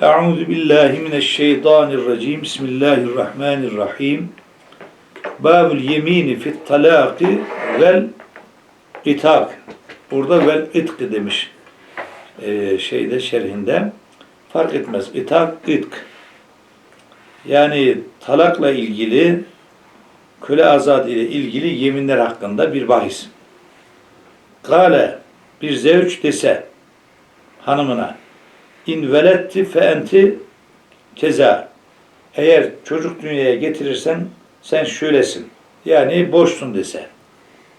Euzu billahi mineşşeytanirracim. Bismillahirrahmanirrahim. Babul yemini fit talaki vel itak. Burada vel itk demiş. Ee, şeyde şerhinde. Fark etmez. İtak, itk. Yani talakla ilgili köle azad ile ilgili yeminler hakkında bir bahis. Kale bir zevç dese hanımına in veletti fe enti keza eğer çocuk dünyaya getirirsen sen şöylesin. Yani boşsun dese.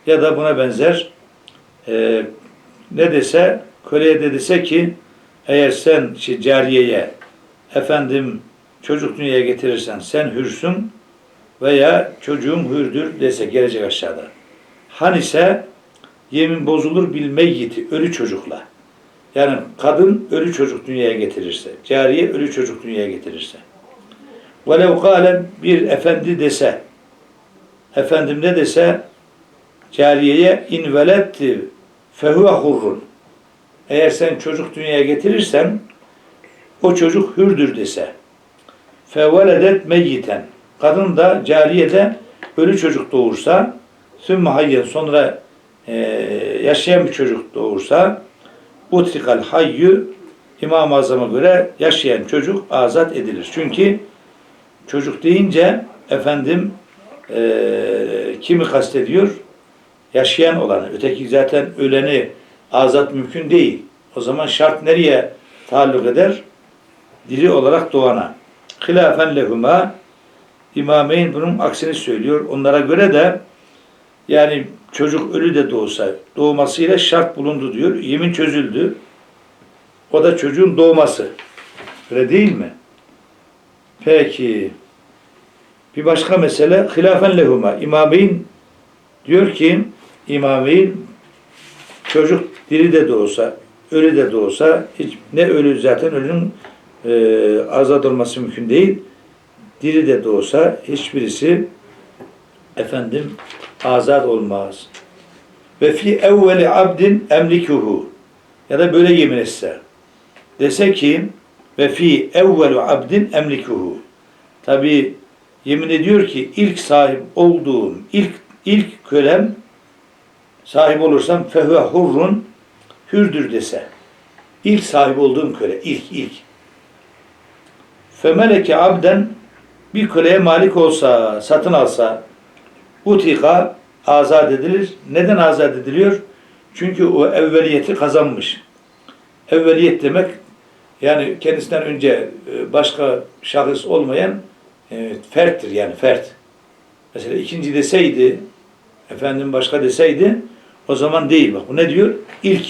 Ya da buna benzer e, ne dese köleye de dese ki eğer sen şey, cariyeye efendim çocuk dünyaya getirirsen sen hürsün veya çocuğum hürdür dese gelecek aşağıda. Han ise yemin bozulur bil meyyiti ölü çocukla. Yani kadın ölü çocuk dünyaya getirirse, cariye ölü çocuk dünyaya getirirse. Velev kâle bir efendi dese, efendim ne dese, cariyeye in veletti fehuve hurrun. Eğer sen çocuk dünyaya getirirsen, o çocuk hürdür dese. Fevveledet meyyiten. Kadın da cariye de ölü çocuk doğursa, sümme hayyen sonra e, yaşayan bir çocuk doğursa, utrikal hayyü İmam-ı Azam'a göre yaşayan çocuk azat edilir. Çünkü çocuk deyince efendim e, kimi kastediyor? Yaşayan olanı. Öteki zaten öleni azat mümkün değil. O zaman şart nereye taalluk eder? Diri olarak doğana. Hilafen lehuma İmameyn bunun aksini söylüyor. Onlara göre de yani çocuk ölü de doğsa doğmasıyla şart bulundu diyor. Yemin çözüldü. O da çocuğun doğması. Öyle değil mi? Peki. Bir başka mesele hilafen lehuma. İmameyn diyor ki İmameyn çocuk diri de doğsa, ölü de doğsa hiç ne ölü zaten ölünün e, azat olması mümkün değil. Diri de doğsa hiçbirisi efendim azat olmaz. Ve fi evveli abdin emlikuhu ya da böyle yemin etse. Dese ki ve fi evvelu abdin emlikuhu. Tabi yemin ediyor ki ilk sahip olduğum ilk ilk kölem sahip olursam fehuve hurrun hürdür dese. İlk sahip olduğum köle ilk ilk. Femeleke abden bir köleye malik olsa, satın alsa utika azat edilir. Neden azat ediliyor? Çünkü o evveliyeti kazanmış. Evveliyet demek yani kendisinden önce e, başka şahıs olmayan e, ferttir yani fert. Mesela ikinci deseydi, efendim başka deseydi o zaman değil. Bak bu ne diyor? İlk.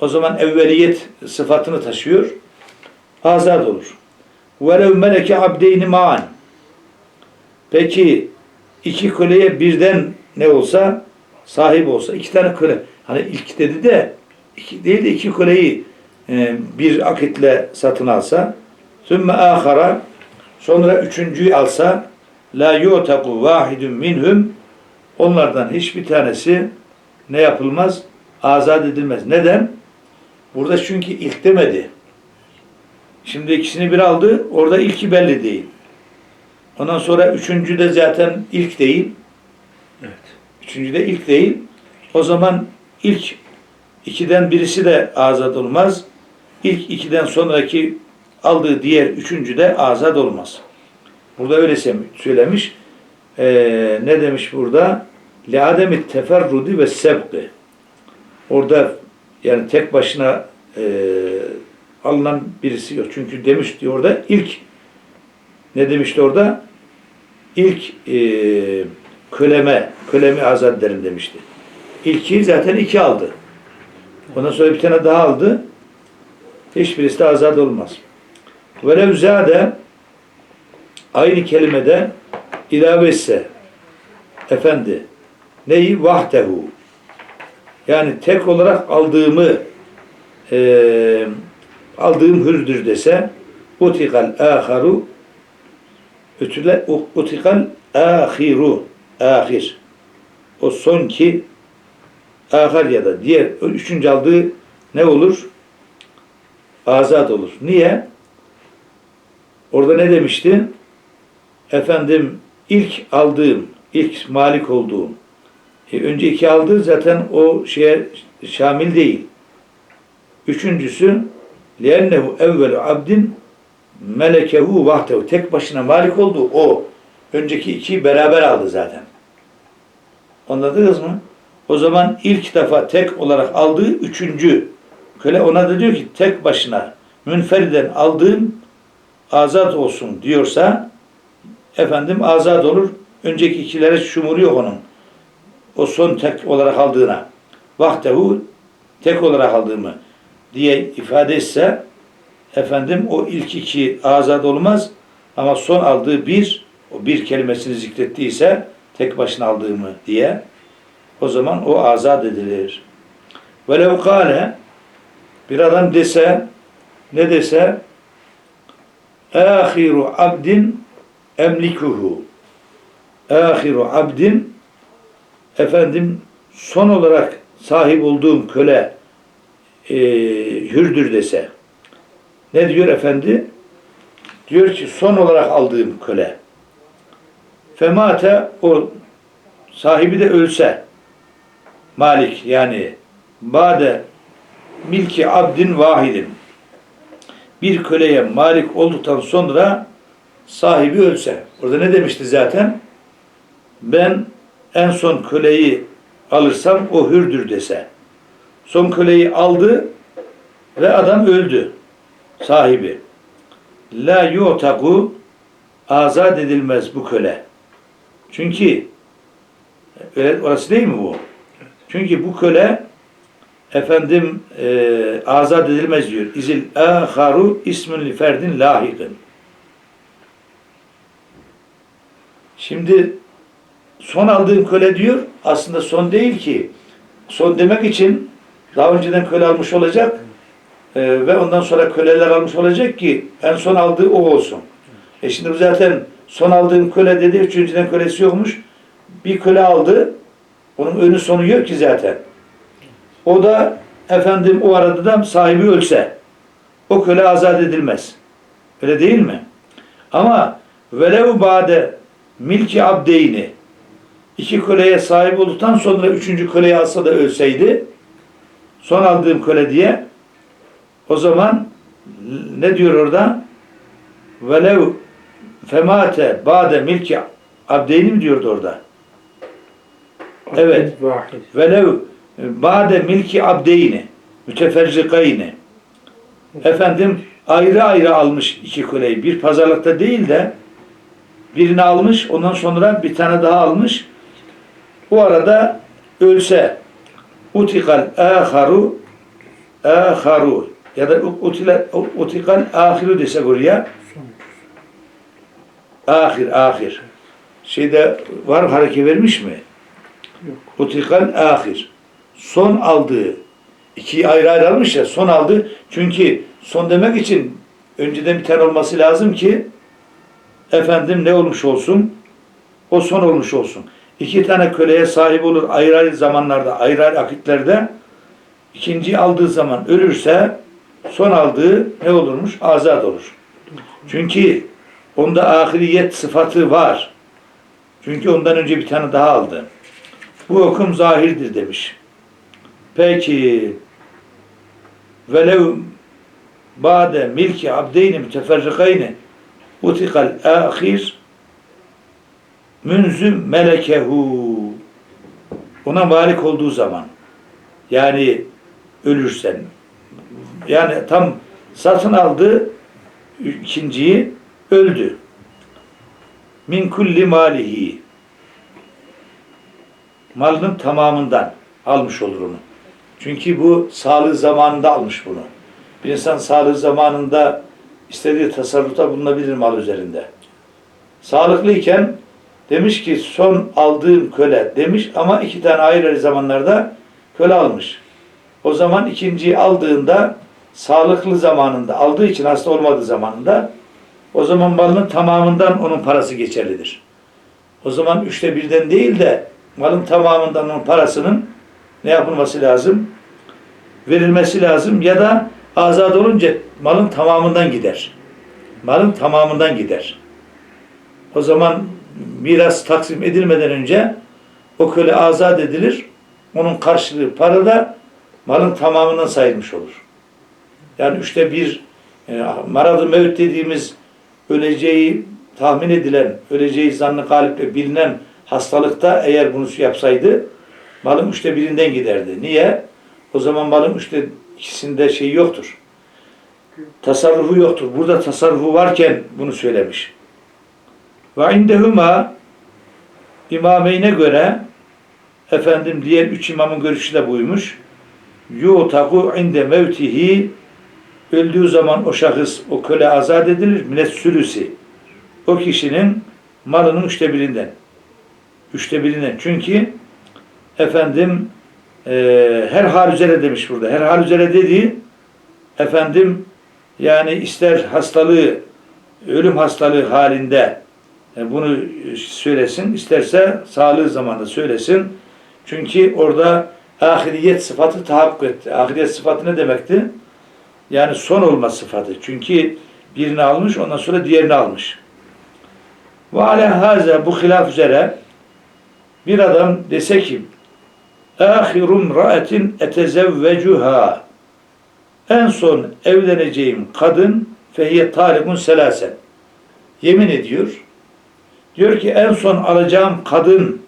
O zaman evveliyet sıfatını taşıyor. Azat olur. وَلَوْ meleke abdeyni ma'an. Peki iki köleye birden ne olsa sahip olsa iki tane köle. Hani ilk dedi de iki değil de iki köleyi e, bir akitle satın alsa sümme ahara sonra üçüncüyü alsa la yutaku vahidun minhum onlardan hiçbir tanesi ne yapılmaz? Azat edilmez. Neden? Burada çünkü ilk demedi. Şimdi ikisini bir aldı. Orada ilki belli değil. Ondan sonra üçüncü de zaten ilk değil. Evet. Üçüncü de ilk değil. O zaman ilk ikiden birisi de azat olmaz. İlk ikiden sonraki aldığı diğer üçüncü de azat olmaz. Burada öyle söylemiş. Ee, ne demiş burada? Le'ademi teferrudi ve sebki. Orada yani tek başına e, alınan birisi yok. Çünkü demiş diyor orada ilk ne demişti orada? İlk e, köleme, kölemi azat ederim demişti. İlki zaten iki aldı. Ondan sonra bir tane daha aldı. Hiçbirisi de azat olmaz. Velev zade aynı kelimede ilave etse efendi neyi? Vahdehu yani tek olarak aldığımı e, aldığım hürdür dese utikal aharu ütüle utikal ahiru ahir o son ki ahar ya da diğer üçüncü aldığı ne olur? Azat olur. Niye? Orada ne demişti? Efendim ilk aldığım, ilk malik olduğum. E, önce iki aldığı zaten o şeye şamil değil. Üçüncüsü لِيَنَّهُ evvelu abdin melekehu vahdehu. Tek başına malik oldu o. Önceki iki beraber aldı zaten. Anladınız mı? O zaman ilk defa tek olarak aldığı üçüncü köle ona da diyor ki tek başına münferiden aldığım azat olsun diyorsa efendim azat olur. Önceki ikilere şumuru yok onun. O son tek olarak aldığına. Vahdehu tek olarak aldığımı diye ifade etse efendim o ilk iki azat olmaz ama son aldığı bir o bir kelimesini zikrettiyse tek başına aldığımı diye o zaman o azat edilir. Velev kâle bir adam dese ne dese? Ahiru abdin emlikuhu. Ahiru abdin efendim son olarak sahip olduğum köle e, hürdür dese ne diyor efendi? Diyor ki son olarak aldığım köle femate o sahibi de ölse malik yani bade milki abdin vahidin bir köleye malik olduktan sonra sahibi ölse. Orada ne demişti zaten? Ben en son köleyi alırsam o hürdür dese. Son köleyi aldı ve adam öldü. Sahibi. La yutaku azat edilmez bu köle. Çünkü öyle, orası değil mi bu? Çünkü bu köle efendim e, azat edilmez diyor. İzil aharu ismün li ferdin lahikın. Şimdi son aldığım köle diyor aslında son değil ki. Son demek için daha önceden köle almış olacak e, ve ondan sonra köleler almış olacak ki en son aldığı o olsun. E şimdi bu zaten son aldığım köle dedi, üçüncüden kölesi yokmuş. Bir köle aldı, onun önü sonu yok ki zaten. O da efendim o arada da sahibi ölse o köle azat edilmez. Öyle değil mi? Ama velev bade milki abdeyni iki köleye sahip olduktan sonra üçüncü köleyi alsa da ölseydi son aldığım köle diye o zaman ne diyor orada? Velev femate bade milki abdeyni mi diyordu orada? Evet. Velev bade milki abdeyni müteferrikayni efendim ayrı ayrı almış iki kuleyi. Bir pazarlıkta değil de birini almış ondan sonra bir tane daha almış. Bu arada ölse utikal aharu aharu ya da utikal ahiru desek oraya ahir ahir şeyde var mı hareket vermiş mi? Yok. Utikal ahir. Son aldığı. iki ayrı ayrı almış ya son aldı. Çünkü son demek için önceden bir tane olması lazım ki efendim ne olmuş olsun? O son olmuş olsun. İki tane köleye sahip olur ayrı ayrı zamanlarda, ayrı ayrı akitlerde. İkinciyi aldığı zaman ölürse son aldığı ne olurmuş? Azat olur. Çünkü onda ahiriyet sıfatı var. Çünkü ondan önce bir tane daha aldı. Bu okum zahirdir demiş. Peki velev bade milki abdeyni müteferrikayni utikal ahir münzü melekehu ona malik olduğu zaman yani ölürsen yani tam satın aldı ikinciyi öldü min kulli malihi malının tamamından almış olur onu. Çünkü bu sağlığı zamanında almış bunu. Bir insan sağlığı zamanında istediği tasarrufta bulunabilir mal üzerinde. Sağlıklıyken demiş ki son aldığım köle demiş ama iki tane ayrı ayrı zamanlarda köle almış. O zaman ikinciyi aldığında sağlıklı zamanında aldığı için hasta olmadığı zamanında o zaman malının tamamından onun parası geçerlidir. O zaman üçte birden değil de malın tamamından onun parasının ne yapılması lazım? Verilmesi lazım ya da azad olunca malın tamamından gider. malın tamamından gider. O zaman miras taksim edilmeden önce o köle azat edilir. Onun karşılığı para da malın tamamından sayılmış olur. Yani üçte bir e, maradı mevt dediğimiz öleceği tahmin edilen, öleceği zannı galiple bilinen hastalıkta eğer bunu yapsaydı malın üçte birinden giderdi. Niye? O zaman malın üçte ikisinde şey yoktur. Tasarrufu yoktur. Burada tasarrufu varken bunu söylemiş. Ve indehuma imameyne göre efendim diğer üç imamın görüşü de buymuş. Yutaku inde mevtihi öldüğü zaman o şahıs, o köle azat edilir. Minet sülüsi. O kişinin malının üçte birinden. Üçte birinden. Çünkü efendim e, her hal üzere demiş burada. Her hal üzere dediği efendim yani ister hastalığı ölüm hastalığı halinde e, bunu söylesin, isterse sağlığı zamanında söylesin. Çünkü orada ahiriyet sıfatı tahakkuk etti. Ahiriyet sıfatı ne demekti? Yani son olma sıfatı. Çünkü birini almış, ondan sonra diğerini almış. Ve haza bu hilaf üzere bir adam dese ki ahirum ra'etin etezevvecuha. En son evleneceğim kadın fehiye talikun selasen yemin ediyor. Diyor ki en son alacağım kadın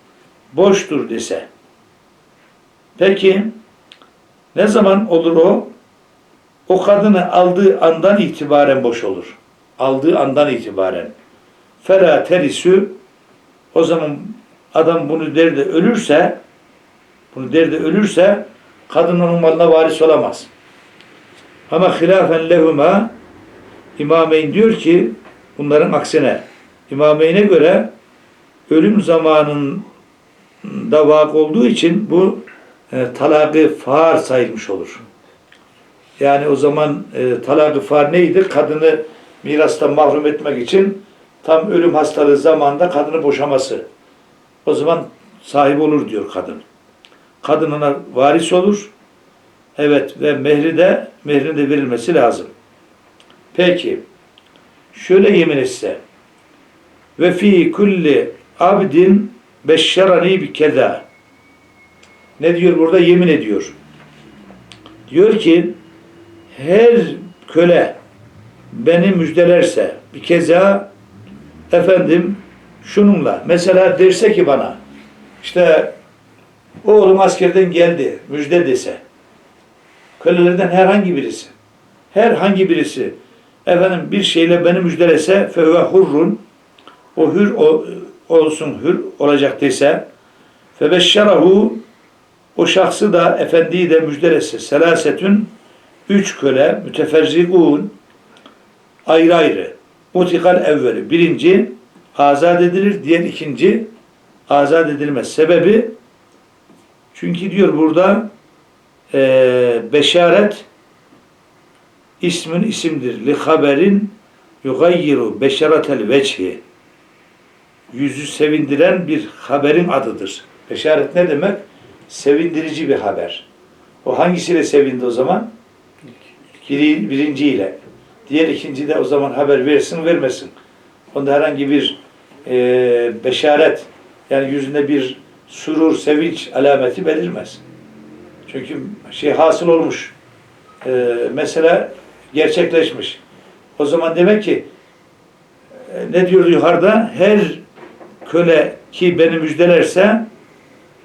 boştur dese. Peki ne zaman olur o o kadını aldığı andan itibaren boş olur aldığı andan itibaren fela terisü o zaman adam bunu der de ölürse bunu der de ölürse kadın onun malına varis olamaz. Ama hilafen lehuma İmameyn diyor ki bunların aksine İmameyne göre ölüm zamanında vak olduğu için bu e, talakı far sayılmış olur. Yani o zaman e, talakı far neydi? Kadını mirastan mahrum etmek için tam ölüm hastalığı zamanında kadını boşaması. O zaman sahip olur diyor kadın. Kadın ona varis olur. Evet ve mehri de mehrin de verilmesi lazım. Peki şöyle yemin etse ve fi kulli abdin beşşerani bi keda ne diyor burada yemin ediyor. Diyor ki her köle beni müjdelerse bir keza efendim şununla mesela derse ki bana işte oğlum askerden geldi müjde dese kölelerden herhangi birisi herhangi birisi efendim bir şeyle beni müjdelese fevve hurrun o hür o, olsun hür olacak dese febeşşerahu o şahsı da efendiyi de müjdelese selasetün üç köle müteferrikun ayrı ayrı utikal evveli birinci azat edilir diğer ikinci azat edilmez sebebi çünkü diyor burada e, beşaret ismin isimdir. Li haberin yugayyiru beşaratel veçhi. Yüzü sevindiren bir haberin adıdır. Beşaret ne demek? Sevindirici bir haber. O hangisiyle sevindi o zaman? Biri, birinciyle. Diğer ikinci de o zaman haber versin vermesin. Onda herhangi bir e, beşaret yani yüzünde bir surur, sevinç alameti belirmez. Çünkü şey hasıl olmuş. E, mesela gerçekleşmiş. O zaman demek ki e, ne diyor yukarıda? Her köle ki beni müjdelerse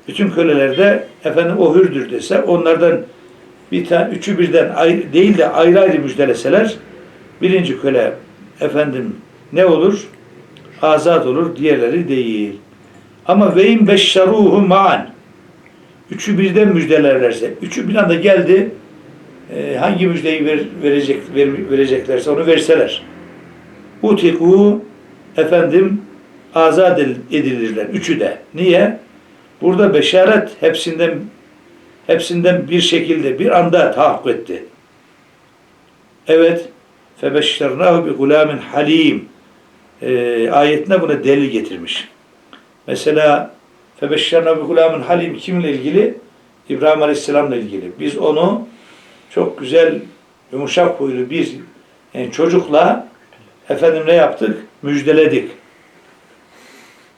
bütün köleler de efendim o hürdür dese onlardan bir tane üçü birden ayrı, değil de ayrı ayrı müjdeleseler birinci köle efendim ne olur? Azat olur, diğerleri değil. Ama ve in beşşaruhu ma'an üçü birden müjdelerlerse, üçü bir anda geldi, e, hangi müjdeyi ver, verecek ver, vereceklerse onu verseler. Utiku efendim azat edilirler. Üçü de. Niye? Burada beşaret hepsinden hepsinden bir şekilde bir anda tahakkuk etti. Evet. Febeşşernahu bi gulamin halim. Ayetine buna delil getirmiş. Mesela febeşşernahu bi gulamin halim kimle ilgili? İbrahim Aleyhisselam'la ilgili. Biz onu çok güzel, yumuşak huylu bir yani çocukla efendim ne yaptık? Müjdeledik.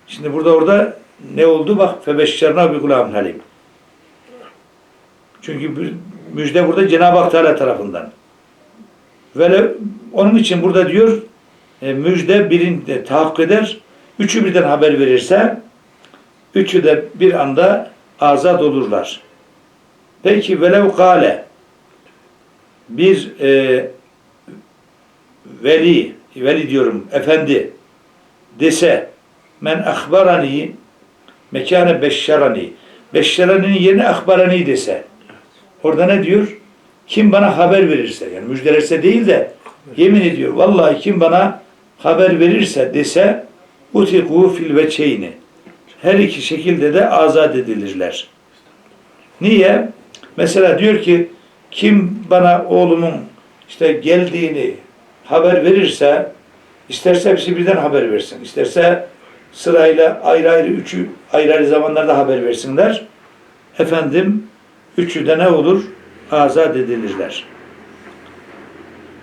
Şimdi burada orada ne oldu? Bak febeşşerna bi gulam halim. Çünkü müjde burada Cenab-ı Hak Teala tarafından. Ve onun için burada diyor e, müjde birinde tahakkuk eder. Üçü birden haber verirse üçü de bir anda azat olurlar. Peki velev kale bir e, veli veli diyorum efendi dese men ahbarani mekane beşşerani beşşerani'nin yerine ahbarani dese orada ne diyor? Kim bana haber verirse yani müjdelerse değil de yemin ediyor vallahi kim bana haber verirse dese utiku fil veçeyni her iki şekilde de azat edilirler. Niye? Mesela diyor ki kim bana oğlumun işte geldiğini haber verirse isterse hepsi birden haber versin. isterse sırayla ayrı ayrı üçü ayrı ayrı zamanlarda haber versinler. Efendim üçü de ne olur? Azat edilirler.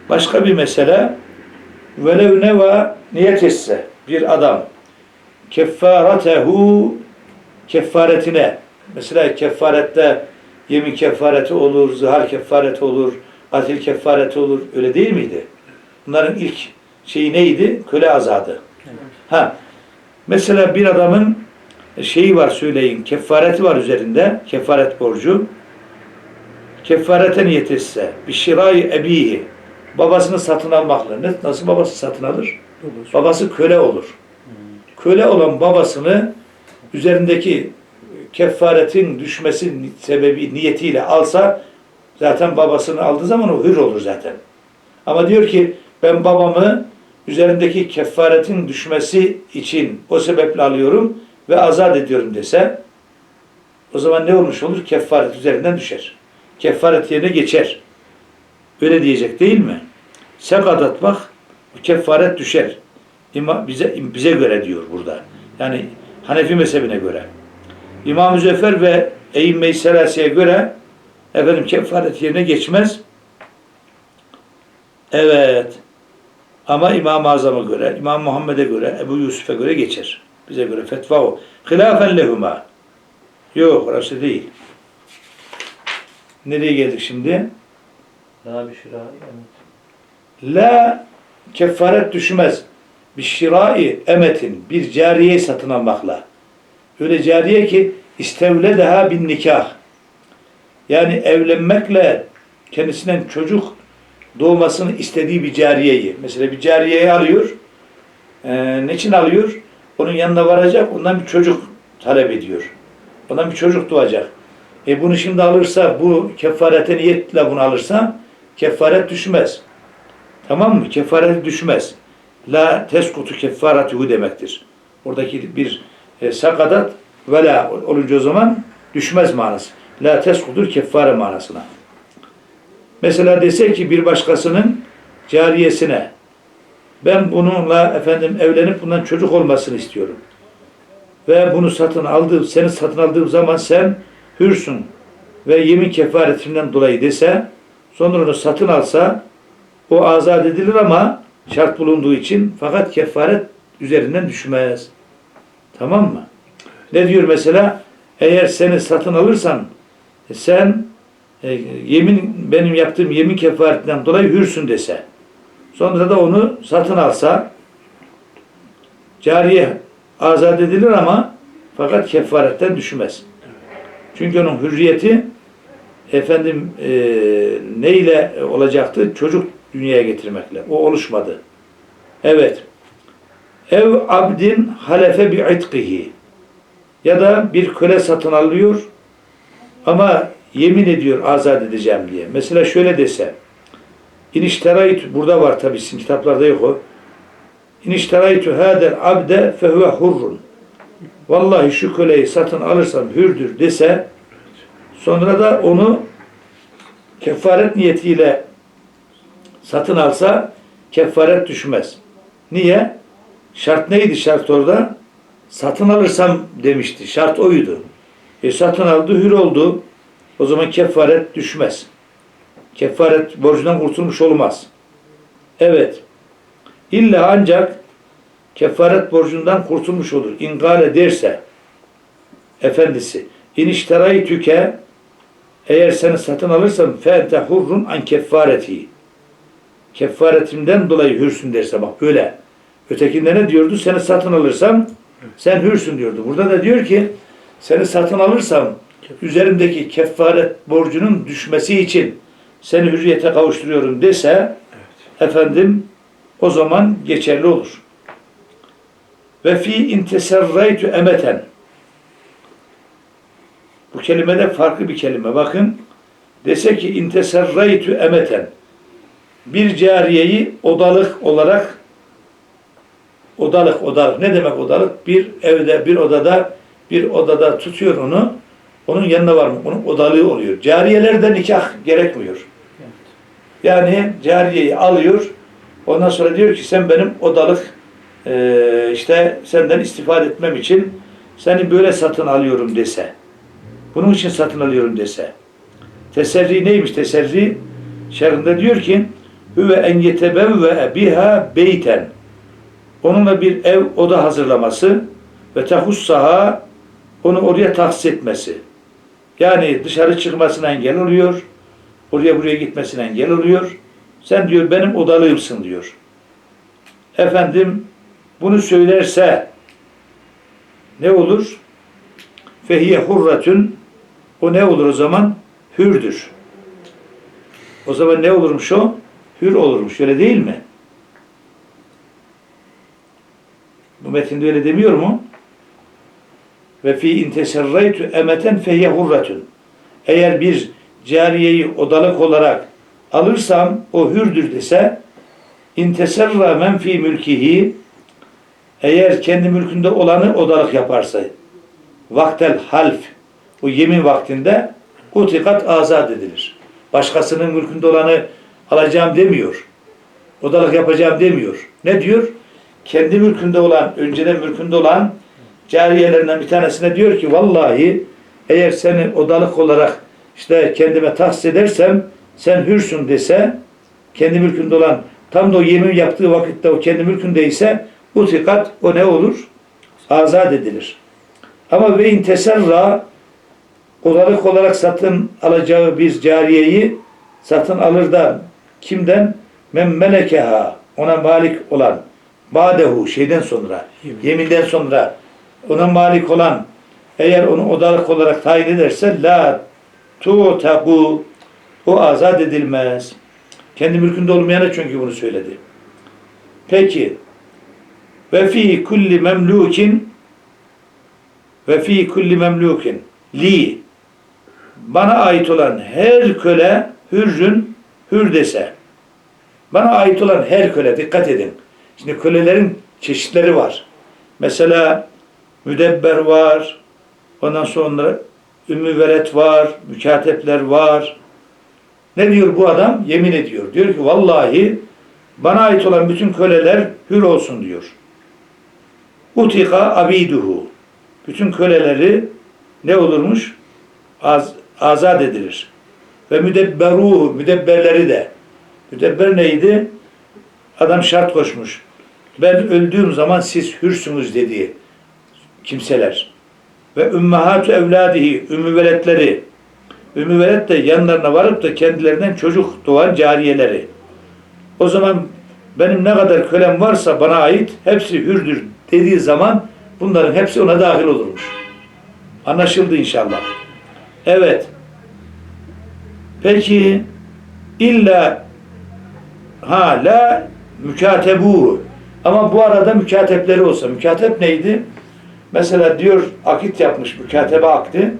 Başka bir mesele velev neva niyet etse bir adam keffaratehu kefaretine mesela kefarette yemin kefareti olur, zihar kefareti olur, katil kefareti olur. Öyle değil miydi? Bunların ilk şeyi neydi? Köle azadı. Ha. Mesela bir adamın şeyi var söyleyin, kefareti var üzerinde, kefaret borcu. Kefarete niyet etse, bir şirai ebihi, babasını satın almakla. Nasıl babası satın alır? Babası köle olur. Köle olan babasını üzerindeki kefaretin düşmesi sebebi niyetiyle alsa zaten babasını aldığı zaman o hür olur zaten. Ama diyor ki ben babamı üzerindeki kefaretin düşmesi için o sebeple alıyorum ve azat ediyorum dese o zaman ne olmuş olur? Kefaret üzerinden düşer. Kefaret yerine geçer. Öyle diyecek değil mi? Sekadat bak bu kefaret düşer. İma, bize, bize göre diyor burada. Yani Hanefi mezhebine göre. İmam-ı Müzeffer ve Eyyim-i Selasi'ye göre efendim kefaret yerine geçmez. Evet. Ama İmam-ı Azam'a göre, İmam Muhammed'e göre, Ebu Yusuf'e göre geçer. Bize göre fetva o. Hilafen lehuma. Yok orası değil. Nereye geldik şimdi? Bir şira yani. La kefaret düşmez. Bir şirai emetin bir cariyeyi satın almakla. Öyle cariye ki istevle daha bin nikah. Yani evlenmekle kendisinden çocuk doğmasını istediği bir cariyeyi. Mesela bir cariyeyi alıyor. Ee, ne için alıyor? Onun yanına varacak. Ondan bir çocuk talep ediyor. Ondan bir çocuk doğacak. E bunu şimdi alırsa bu kefarete niyetle bunu alırsa kefaret düşmez. Tamam mı? Kefaret düşmez. La teskutu kefaratuhu demektir. Oradaki bir e, sakadat ve la olunca o zaman düşmez manası. La teskutur keffare manasına. Mesela dese ki bir başkasının cariyesine ben bununla efendim evlenip bundan çocuk olmasını istiyorum. Ve bunu satın aldığım, seni satın aldığım zaman sen hürsün ve yemin kefaretinden dolayı dese sonra onu satın alsa o azat edilir ama şart bulunduğu için fakat kefaret üzerinden düşmez. Tamam mı? Ne diyor mesela? Eğer seni satın alırsan e, sen e, yemin benim yaptığım yemin kefaretinden dolayı hürsün dese. Sonra da onu satın alsa cariye azat edilir ama fakat kefaretten düşmez. Çünkü onun hürriyeti efendim e, ne olacaktı? Çocuk dünyaya getirmekle. O oluşmadı. Evet. Ev abdin halefe bi itkihi ya da bir köle satın alıyor ama yemin ediyor azat edeceğim diye. Mesela şöyle dese İnişteraytu burada var tabi sizin kitaplarda yok o. İnişteraytu hadel abde fehuve hurrun. Vallahi şu köleyi satın alırsam hürdür dese sonra da onu kefaret niyetiyle satın alsa kefaret düşmez. Niye? Şart neydi şart orada? Satın alırsam demişti. Şart oydu. E satın aldı, hür oldu. O zaman kefaret düşmez. Kefaret borcundan kurtulmuş olmaz. Evet. İlla ancak kefaret borcundan kurtulmuş olur. İngale derse efendisi inişteray tüke eğer seni satın alırsam fente hurrun an kefareti kefaretimden dolayı hürsün derse bak böyle. Ötekinde ne diyordu? Seni satın alırsam sen hürsün diyordu. Burada da diyor ki seni satın alırsam üzerimdeki kefaret borcunun düşmesi için seni hürriyete kavuşturuyorum dese efendim o zaman geçerli olur. Ve fi inteserraytu emeten bu kelime de farklı bir kelime. Bakın dese ki inteserraytu emeten bir cariyeyi odalık olarak odalık odalık ne demek odalık? Bir evde bir odada bir odada tutuyor onu. Onun yanına var mı? Onun odalığı oluyor. Cariyelerde nikah gerekmiyor. Yani cariyeyi alıyor. Ondan sonra diyor ki sen benim odalık eee, işte senden istifade etmem için seni böyle satın alıyorum dese. Bunun için satın alıyorum dese. Teserri neymiş teserri? Şerhinde diyor ki Hüve en yetebevve biha beyten. Onunla bir ev oda hazırlaması ve tehussaha onu oraya tahsis etmesi. Yani dışarı çıkmasına engel oluyor. Oraya buraya gitmesine engel oluyor. Sen diyor benim odalığımsın diyor. Efendim bunu söylerse ne olur? Fehiye hurratun o ne olur o zaman? Hürdür. O zaman ne olurmuş o? Hür olurmuş. Öyle değil mi? Bu metinde öyle demiyor mu? Ve fi inteserraytu emeten fehiye hurratun. Eğer bir cariyeyi odalık olarak alırsam o hürdür dese inteserra men fi mülkihi eğer kendi mülkünde olanı odalık yaparsa vaktel half o yemin vaktinde utikat azat edilir. Başkasının mülkünde olanı alacağım demiyor. Odalık yapacağım demiyor. Ne diyor? Kendi mülkünde olan, önceden mülkünde olan cariyelerinden bir tanesine diyor ki vallahi eğer seni odalık olarak işte kendime tahsis edersem sen hürsün dese kendi mülkünde olan tam da o yemin yaptığı vakitte o kendi mülkündeyse utikat o ne olur? Azat edilir. Ama ve inteserra odalık olarak satın alacağı bir cariyeyi satın alır da kimden? Men melekeha ona malik olan badehu şeyden sonra yeminden sonra ona malik olan eğer onu odalık olarak tayin ederse la tutabu o azat edilmez. Kendi mülkünde olmayana çünkü bunu söyledi. Peki ve fi kulli memlukin ve fi kulli memlukin li bana ait olan her köle hürrün hür dese bana ait olan her köle dikkat edin. Şimdi kölelerin çeşitleri var. Mesela müdebber var. Ondan sonra ümmü velet var. Mükatepler var. Ne diyor bu adam? Yemin ediyor. Diyor ki vallahi bana ait olan bütün köleler hür olsun diyor. Utika abiduhu. Bütün köleleri ne olurmuş? Az, azat edilir. Ve müdebberuhu, müdebberleri de. Müdebber neydi? Adam şart koşmuş. Ben öldüğüm zaman siz hürsünüz dediği kimseler. Ve ümmehatu evladihi, ümmü veletleri. Ümmü velet de yanlarına varıp da kendilerinden çocuk doğan cariyeleri. O zaman benim ne kadar kölem varsa bana ait hepsi hürdür dediği zaman bunların hepsi ona dahil olurmuş. Anlaşıldı inşallah. Evet. Peki illa ha la mükatebu ama bu arada mükatepleri olsa mükatep neydi? Mesela diyor akit yapmış mükatebe akdi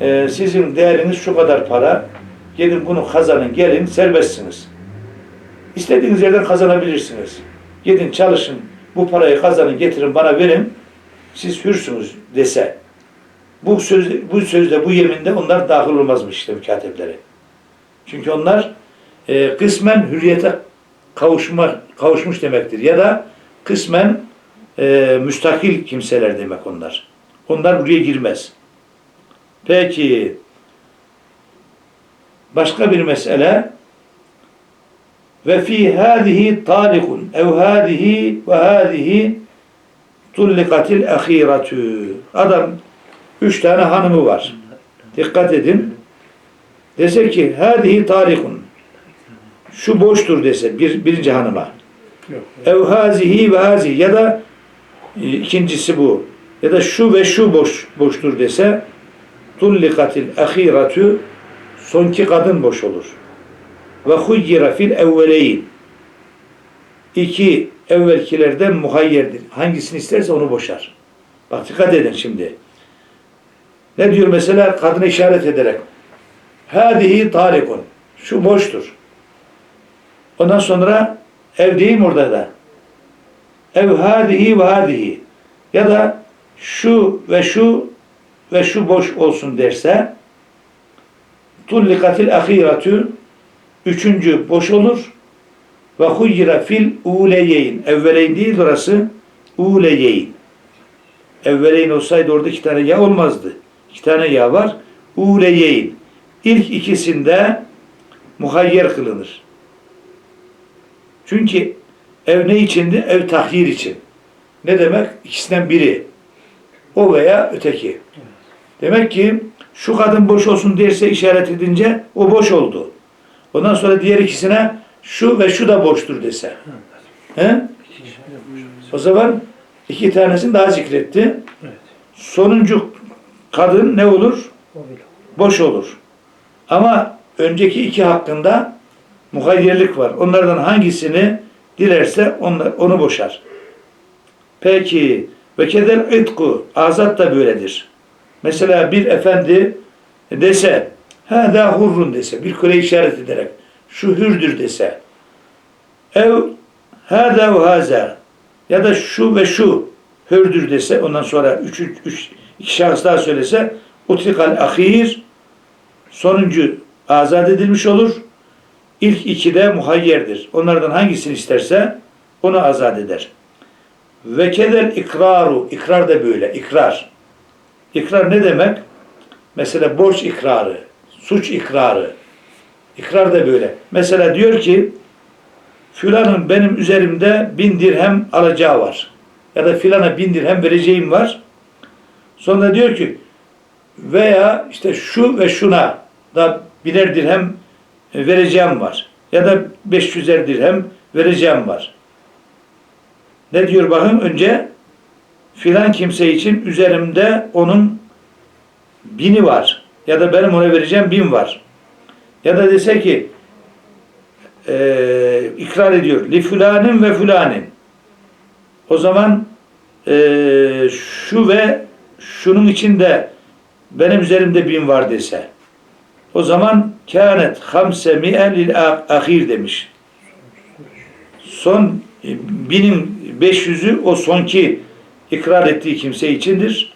Ee, sizin değeriniz şu kadar para gelin bunu kazanın gelin serbestsiniz. İstediğiniz yerden kazanabilirsiniz. Gidin çalışın bu parayı kazanın getirin bana verin siz hürsünüz dese bu söz bu sözde bu yeminde onlar dahil olmazmış işte mükateplere. Çünkü onlar e, kısmen hürriyete kavuşma kavuşmuş demektir ya da kısmen e, müstakil kimseler demek onlar. Onlar buraya girmez. Peki başka bir mesele ve fi hadihi talikun ev hadihi ve hadihi tullikatil ahiratü. Adam üç tane hanımı var. Dikkat edin. Dese ki hadihi talikun. Şu boştur dese bir, birinci hanıma. Ev hazihi ve hazihi ya da e, ikincisi bu. Ya da şu ve şu boş boştur dese tullikatil ahiratü sonki kadın boş olur. Ve huyyira fil evveleyn iki evvelkilerden muhayyerdir. Hangisini isterse onu boşar. Bak dikkat edin şimdi. Ne diyor mesela kadına işaret ederek hadihi talikun şu boştur. Ondan sonra ev değil mi orada da? Ev hadihi ve hadihi ya da şu ve şu ve şu boş olsun derse tullikatil ahiratü üçüncü boş olur ve huyyira fil uleyeyn evveleyn değil orası uleyeyn evveleyn olsaydı orada iki tane ya olmazdı iki tane ya var uleyeyn ilk ikisinde muhayyer kılınır çünkü ev ne içindi? Ev tahhir için. Ne demek? İkisinden biri. O veya öteki. Demek ki şu kadın boş olsun derse işaret edince o boş oldu. Ondan sonra diğer ikisine şu ve şu da boştur dese. He? O zaman iki tanesini daha zikretti. Sonuncu kadın ne olur? Boş olur. Ama önceki iki hakkında muhayyerlik var. Onlardan hangisini dilerse onlar, onu boşar. Peki ve kedel itku azat da böyledir. Mesela bir efendi dese hâdâ hurrun dese bir kule işaret ederek şu hürdür dese ev hâdâ ve hâzâ ya da şu ve şu hürdür dese ondan sonra üç, üç, üç iki şahıs daha söylese utrikal ahir sonuncu azat edilmiş olur. İlk iki de muhayyerdir. Onlardan hangisini isterse onu azat eder. Ve kedel ikraru. ikrar da böyle. ikrar. İkrar ne demek? Mesela borç ikrarı, suç ikrarı. İkrar da böyle. Mesela diyor ki filanın benim üzerimde bin dirhem alacağı var. Ya da filana bin dirhem vereceğim var. Sonra diyor ki veya işte şu ve şuna da birer dirhem vereceğim var. Ya da 500'er dirhem vereceğim var. Ne diyor bakın önce filan kimse için üzerimde onun bini var. Ya da benim ona vereceğim bin var. Ya da dese ki eee ikrar ediyor. Li fulanin ve fulanin. O zaman eee, şu ve şunun içinde benim üzerimde bin var dese. O zaman kânet hamse mi'e lil ahir demiş. Son e, binin 500'ü o sonki ikrar ettiği kimse içindir.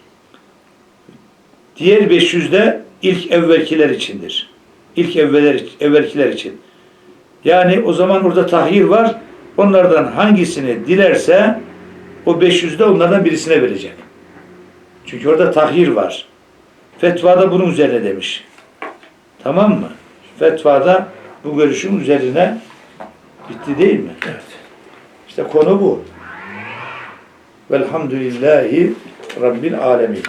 Diğer 500 de ilk evvelkiler içindir. İlk evveler, evvelkiler için. Yani o zaman orada tahhir var. Onlardan hangisini dilerse o 500 de onlardan birisine verecek. Çünkü orada tahhir var. Fetvada bunun üzerine demiş. Tamam mı? Fetvada bu görüşün üzerine bitti değil mi? Evet. İşte konu bu. Velhamdülillahi Rabbil alemin.